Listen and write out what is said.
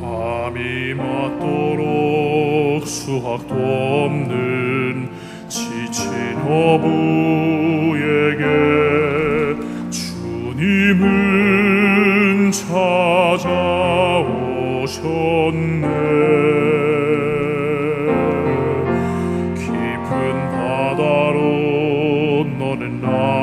밤이 맞도록 수학도 없는 지친 어부에게 주님은 찾아오셨네. 깊은 바다로 너는 나